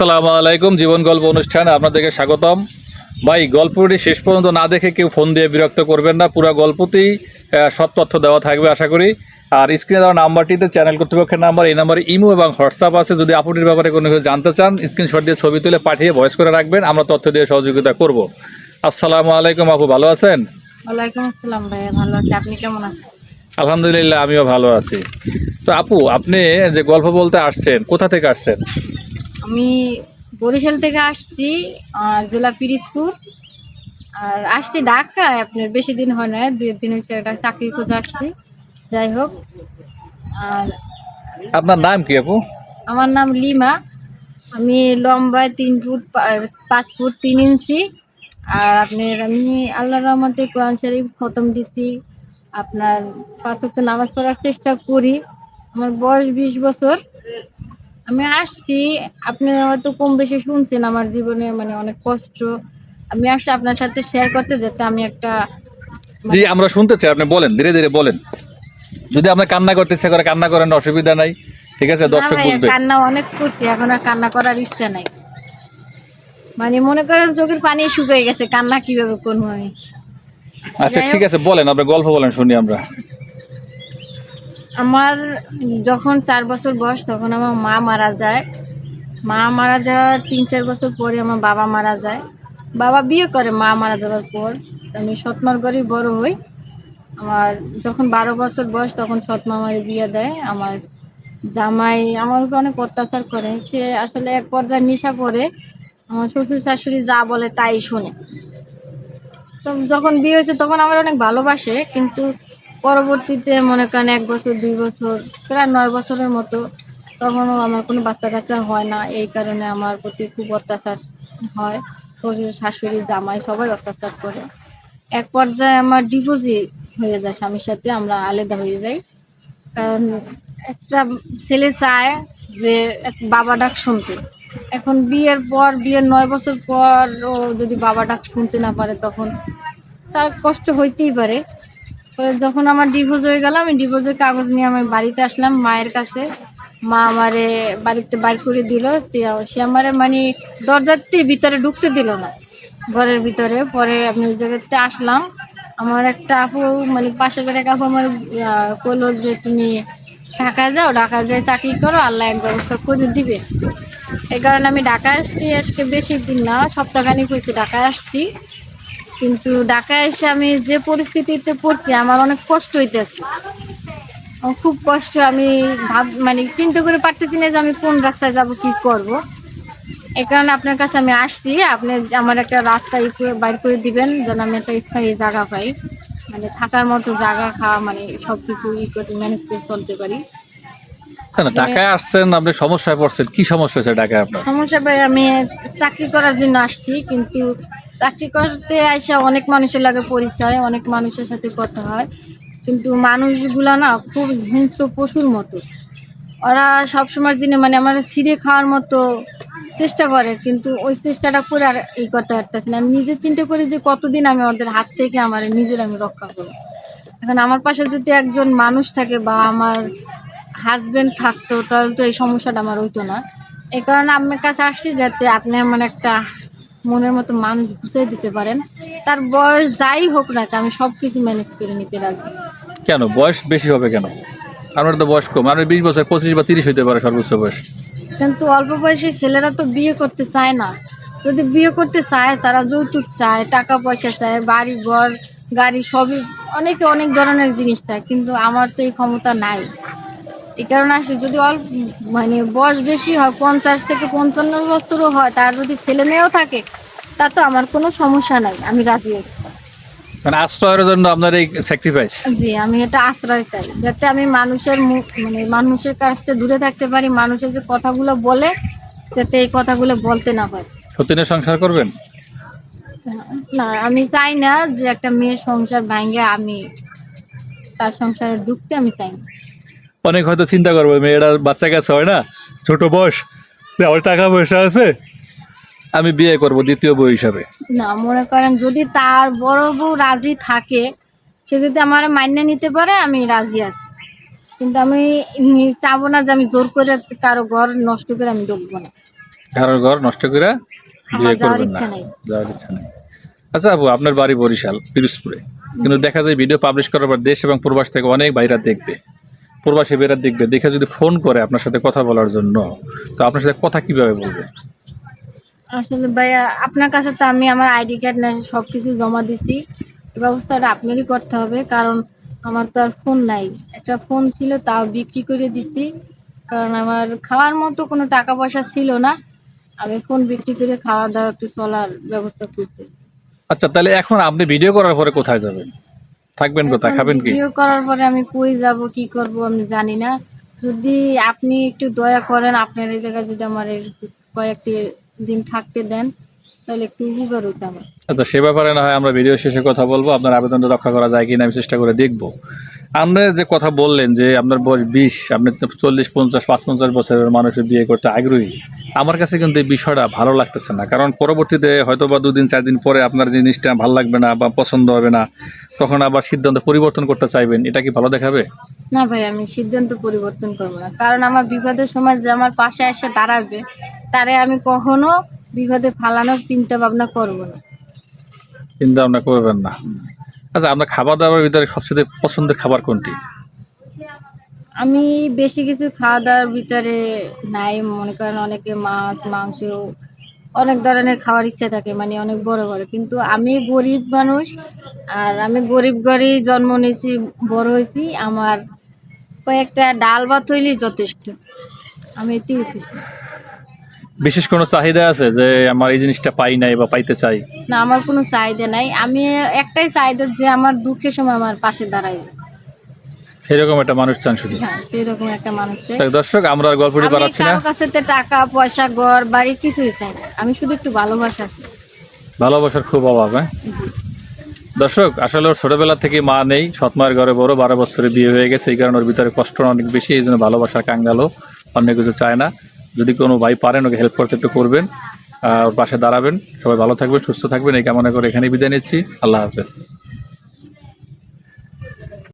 আসসালামু আলাইকুম জীবন গল্প অনুষ্ঠানে আপনাদেরকে স্বাগতম। ভাই গল্পটি শেষ পর্যন্ত না দেখে কেউ ফোন দিয়ে বিরক্ত করবেন না পুরো গল্পতেই সব তথ্য দেওয়া থাকবে আশা করি। আর স্ক্রিনে দেওয়া নাম্বারটিতে চ্যানেল কর্তৃপক্ষের নাম্বার এই নাম্বারে ইমো এবং হোয়াটসঅ্যাপ আছে। যদি আপুটির ব্যাপারে কোনো কিছু জানতে চান স্ক্রিনশট দিয়ে ছবি তুলে পাঠিয়ে ভয়েস করে রাখবেন আমরা তথ্য দিয়ে সহযোগিতা করব। আসসালামু আলাইকুম আপু ভালো আছেন? ওয়ালাইকুম আসসালাম ভাইয়া ভালো আছি। আপনি কেমন আছেন? আলহামদুলিল্লাহ আমিও ভালো আছি। তো আপু আপনি যে গল্প বলতে আসছেন কোথা থেকে আসছেন? আমি বরিশাল থেকে আসছি জেলা পিরিজপুর আর আসছি ঢাকায় আপনার বেশি দিন হয় না দুই দিন হচ্ছে একটা চাকরি খুঁজে আসছি। যাই হোক আর আপনার নাম কি আপু? আমার নাম লিমা। আমি লম্বায় তিন ফুট পাঁচ ফুট তিন ইঞ্চি। আর আপনার আমি আল্লাহ রহমতে কোরআন শরীফ খতম দিছি। আপনার পাঁচ নামাজ পড়ার চেষ্টা করি। আমার বয়স বিশ বছর। আমি আসছি আপনি হয়তো কম বেশি শুনছেন আমার জীবনে মানে অনেক কষ্ট। আমি আসছি আপনার সাথে শেয়ার করতে যাতে আমি একটা জি আমরা শুনতে চাই আপনি বলেন ধীরে ধীরে বলেন। যদি আপনার কান্না করতে ইচ্ছা করে কান্না করেন অসুবিধা নাই ঠিক আছে? দর্শক বুঝবে। কান্না অনেক করছি এখন আর কান্না করার ইচ্ছা নাই। মানে মনে করেন চোখের পানি শুকিয়ে গেছে কান্না কীভাবে করব আমি? আচ্ছা ঠিক আছে বলেন আপনি গল্প বলেন শুনি আমরা। আমার যখন চার বছর বয়স, তখন আমার মা মারা যায়। মা মারা যাওয়ার তিন, চার বছর পরে আমার বাবা মারা যায়। বাবা বিয়ে করে, মা মারা যাওয়ার পর। আমি সৎমার ঘরেই বড় হই। আমার যখন বারো বছর বয়স, তখন সৎমা আমার বিয়ে দেয়। আমার জামাই আমার উপর অনেক অত্যাচার করে। সে আসলে এক পর্যায়ে নেশা করে। আমার শ্বশুর শাশুড়ি যা বলে তাই শোনে। তো যখন বিয়ে হয়েছে, তখন আমার অনেক ভালোবাসে। কিন্তু পরবর্তীতে মনে করেন এক বছর, দুই বছর, প্রায় নয় বছরের মতো তখনও আমার কোনো বাচ্চা কাচ্চা হয় না। এই কারণে আমার প্রতি খুব অত্যাচার হয়। শ্বশুর, শাশুড়ি, জামাই সবাই অত্যাচার করে। এক পর্যায়ে আমার ডিভোর্সই হয়ে যায় স্বামীর সাথে, আমরা আলাদা হয়ে যাই। কারণ একটা ছেলে চায় যে এক বাবা ডাক শুনতে। এখন বিয়ের পর, বিয়ের নয় বছর পর ও যদি বাবা ডাক শুনতে না পারে তখন তার কষ্ট হইতেই পারে। পরে যখন আমার ডিভোর্স হয়ে গেল, আমি ডিভোর্সের কাগজ নিয়ে আমি বাড়িতে আসলাম মায়ের কাছে। মা আমারে বাড়িতে বাইর করে দিল। সে আমারে মানে দরজাতে ভিতরে ঢুকতে দিল না, ঘরের ভিতরে। পরে আমি ওই জায়গাতে আসলাম। আমার একটা আপু মানে পাশের বাড়ির এক আপু আমার কইলো যে তুমি ঢাকা যাও ঢাকা যাই চাকরি করো, আল্লাহ এক ব্যবস্থা করে দিবে। এই কারণে আমি ঢাকায় আসছি, আজকে বেশি দিন না, সপ্তাহখানিক হয়েছে ঢাকায় আসছি। কিন্তু ঢাকায় এসে আমি যে পরিস্থিতিতে পড়ছি আমার অনেক কষ্ট হইতেছে। খুব কষ্ট আমি ভাব মানে চিন্তা করে পারতেছি না যে আমি কোন রাস্তায় যাব কি করব। এই কারণে আপনার কাছে আমি আসছি আপনি আমার একটা রাস্তা বাইর করে দিবেন যেন আমি একটা স্থায়ী জায়গা পাই। মানে থাকার মতো জায়গা খাওয়া মানে সব কিছু ই করে ম্যানেজ করে চলতে পারি। না, ঢাকায় আসছেন আপনি সমস্যায় পড়ছেন। কি সমস্যা হয়েছে ঢাকায় আপনার? সমস্যা আমি চাকরি করার জন্য আসছি কিন্তু চাকরি করতে আইসা অনেক মানুষের লাগে পরিচয়, অনেক মানুষের সাথে কথা হয়। কিন্তু মানুষগুলো না খুব হিংস্র পশুর মতো। ওরা সবসময় জেনে মানে আমার ছিঁড়ে খাওয়ার মতো চেষ্টা করে, কিন্তু ওই চেষ্টাটা করে আর এই করতে পারতেছি না। নিজে চিন্তা করি যে কতদিন আমি ওদের হাত থেকে আমার নিজের আমি রক্ষা করব। এখন আমার পাশে যদি একজন মানুষ থাকে বা আমার হাজবেন্ড থাকতো, তাহলে তো এই সমস্যাটা আমার হইতো না। এই কারণে আপনার কাছে আসছি যাতে আপনি আমার একটা মনের মতো মানুষ বুঝিয়ে দিতে পারেন। তার বয়স যাই হোক না আমি সব কিছু ম্যানেজ করে নিতে রাজি। কেন? বয়স বেশি হবে কেন? আমার তো বয়স কম আপনার বিশ বছর পঁচিশ বা তিরিশ হইতে পারে সর্বোচ্চ বয়স। কিন্তু অল্প বয়সী ছেলেরা তো বিয়ে করতে চায় না। যদি বিয়ে করতে চায় তারা যৌতুক চায় টাকা পয়সা চায় বাড়ি ঘর গাড়ি সবই অনেকে অনেক ধরনের জিনিস চায় কিন্তু আমার তো এই ক্ষমতা নাই। এই কারণে আসলে যদি অল্প মানে বয়স বেশি হয় পঞ্চাশ থেকে পঞ্চান্ন বছরও হয় তার যদি ছেলে মেয়েও থাকে তা তো আমার কোনো সমস্যা নাই আমি রাজি আছি। মানে আশ্রয়ের জন্য আপনার এই স্যাক্রিফাইস জি আমি এটা আশ্রয় চাই যাতে আমি মানুষের মুখ মানে মানুষের কাছ থেকে দূরে থাকতে পারি মানুষের যে কথাগুলো বলে যাতে এই কথাগুলো বলতে না পারে সত্যিনে সংসার করবেন? না আমি চাই না যে একটা মেয়ের সংসার ভাঙ্গে আমি তার সংসারে ঢুকতে আমি চাই না। অনেক হয়তো চিন্তা করব মেয়েটার বাচ্চা কাছে হয় না ছোট বয়স আমার টাকা পয়সা আছে আমি বিয়ে করব দ্বিতীয় বউ হিসাবে। না মনে করেন যদি তার বড় বউ রাজি থাকে সে যদি আমার মান্য নিতে পারে আমি রাজি আছি। কিন্তু আমি চাবো না যে আমি জোর করে কারও ঘর নষ্ট করে আমি ঢুকবো না। কারোর ঘর নষ্ট করে বিয়ে করবেন না। ইচ্ছা নেই। যাওয়ার ইচ্ছা নেই। আচ্ছা আপু আপনার বাড়ি বরিশাল পিরোজপুরে। কিন্তু দেখা যায় ভিডিও পাবলিশ করার পর দেশ এবং প্রবাস থেকে অনেক ভাইরা দেখবে। প্রবাসী ভাইরা দেখবে দেখে যদি ফোন করে আপনার সাথে কথা বলার জন্য তো আপনার সাথে কথা কীভাবে বলবে? আসলে ভাইয়া আপনার কাছে তো আমি আমার আইডি কার্ড না সব কিছু জমা দিছি। এই ব্যবস্থাটা আপনারই করতে হবে কারণ আমার তো আর ফোন নাই। একটা ফোন ছিল তাও বিক্রি করে দিছি। কারণ আমার খাওয়ার মতো কোনো টাকা পয়সা ছিল না। আমি ফোন বিক্রি করে খাওয়া দাওয়া একটু চলার ব্যবস্থা করছি। আচ্ছা তাহলে এখন আপনি ভিডিও করার পরে কোথায় যাবেন? থাকবেন কোথায়? খাবেন কি? ভিডিও করার পরে আমি কই যাব কি করব আমি জানি না। যদি আপনি একটু দয়া করেন আপনার এই জায়গায় যদি আমার কয়েকটি দিন থাকতে দেন তাহলে একটু উপকার হতো আমার। আচ্ছা সে ব্যাপারে না হয় আমরা ভিডিও শেষে কথা বলব। আপনার আবেদনটা রক্ষা করা যায় কিনা আমি চেষ্টা করে দেখব। আপনি যে কথা বললেন যে আপনার বয়স বিশ আপনি চল্লিশ পঞ্চাশ পাঁচ পঞ্চাশ বছরের মানুষের বিয়ে করতে আগ্রহী আমার কাছে কিন্তু এই বিষয়টা ভালো লাগতেছে না। কারণ পরবর্তীতে হয়তো বা দুদিন চার দিন পরে আপনার জিনিসটা ভালো লাগবে না বা পছন্দ হবে না তখন আবার সিদ্ধান্ত পরিবর্তন করতে চাইবেন এটা কি ভালো দেখাবে? না ভাই আমি সিদ্ধান্ত পরিবর্তন করব না। কারণ আমার বিপদের সময় যে আমার পাশে এসে দাঁড়াবে তারে আমি কখনো বিপদে ফালানোর চিন্তা ভাবনা করব না। চিন্তা ভাবনা করবেন না। আচ্ছা আপনার খাবার দাবার ভিতরে সবচেয়ে পছন্দের খাবার কোনটি? আমি বেশি কিছু খাওয়া দাওয়ার ভিতরে নাই, মনে করেন অনেকে মাছ, মাংস, অনেক ধরনের খাওয়ার ইচ্ছা থাকে মানে অনেক বড় বড়। কিন্তু আমি গরিব মানুষ, আর আমি গরিব ঘরেই জন্ম নিয়েছি, বড় হয়েছি, আমার কয়েকটা ডাল ভাত হইলেই যথেষ্ট। আমি এতেই খুশি। বিশেষ কোনো চাহিদা আছে যে আমার এই জিনিসটা পাই নাই বা পাইতে চাই? না আমার কোনো চাহিদা নাই। আমি একটাই চাহিদা যে আমার দুঃখের সময় আমার পাশে দাঁড়াই সেরকম একটা মানুষ চান শুধু? হ্যাঁ সেরকম একটা মানুষ চাই। দর্শক আমরা আর গল্পটি আমি বাড়াচ্ছি না। কারও কাছে তো টাকা পয়সা ঘর বাড়ি কিছুই চাই না। আমি শুধু একটু ভালোবাসা চাই। ভালোবাসার খুব অভাব হ্যাঁ? দর্শক আসলে ওর ছোটবেলা থেকে মা নেই সৎ মায়ের ঘরে বড় বারো বছরে বিয়ে হয়ে গেছে এই কারণে ওর ভিতরে কষ্ট অনেক বেশি এই জন্য ভালোবাসার কাঙ্গালো অন্য কিছু চায় না। যদি কোনো ভাই পারেন ওকে হেল্প করতে একটু করবেন আর ওর পাশে দাঁড়াবেন। সবাই ভালো থাকবেন, সুস্থ থাকবেন। এই কামনা করে এখানেই বিদায় নিচ্ছি। আল্লাহ হাফেজ।